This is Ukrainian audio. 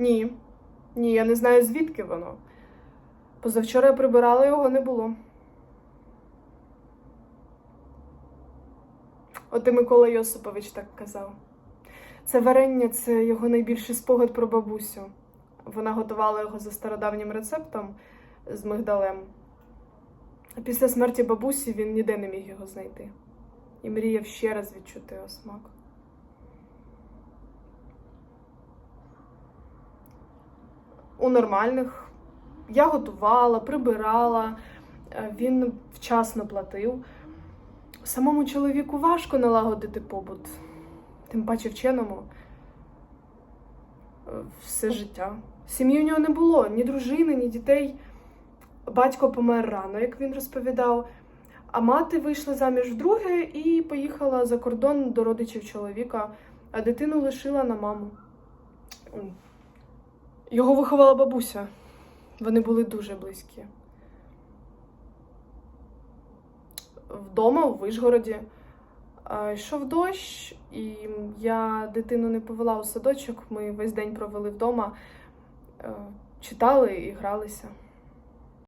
Ні. Ні, я не знаю, звідки воно. Позавчора я прибирала, його не було. От і Микола Йосипович так казав. Це варення це його найбільший спогад про бабусю. Вона готувала його за стародавнім рецептом з мигдалем. А після смерті бабусі він ніде не міг його знайти. І мріяв ще раз відчути його смак. У нормальних я готувала, прибирала, е, він вчасно платив. Самому чоловіку важко налагодити побут, тим паче вченому е, все життя. Сім'ї у нього не було, ні дружини, ні дітей. Батько помер рано, як він розповідав. А мати вийшла заміж вдруге і поїхала за кордон до родичів чоловіка, а дитину лишила на маму. Його виховала бабуся. Вони були дуже близькі. Вдома, в Вишгороді, йшов дощ, і я дитину не повела у садочок. Ми весь день провели вдома, е, читали і гралися.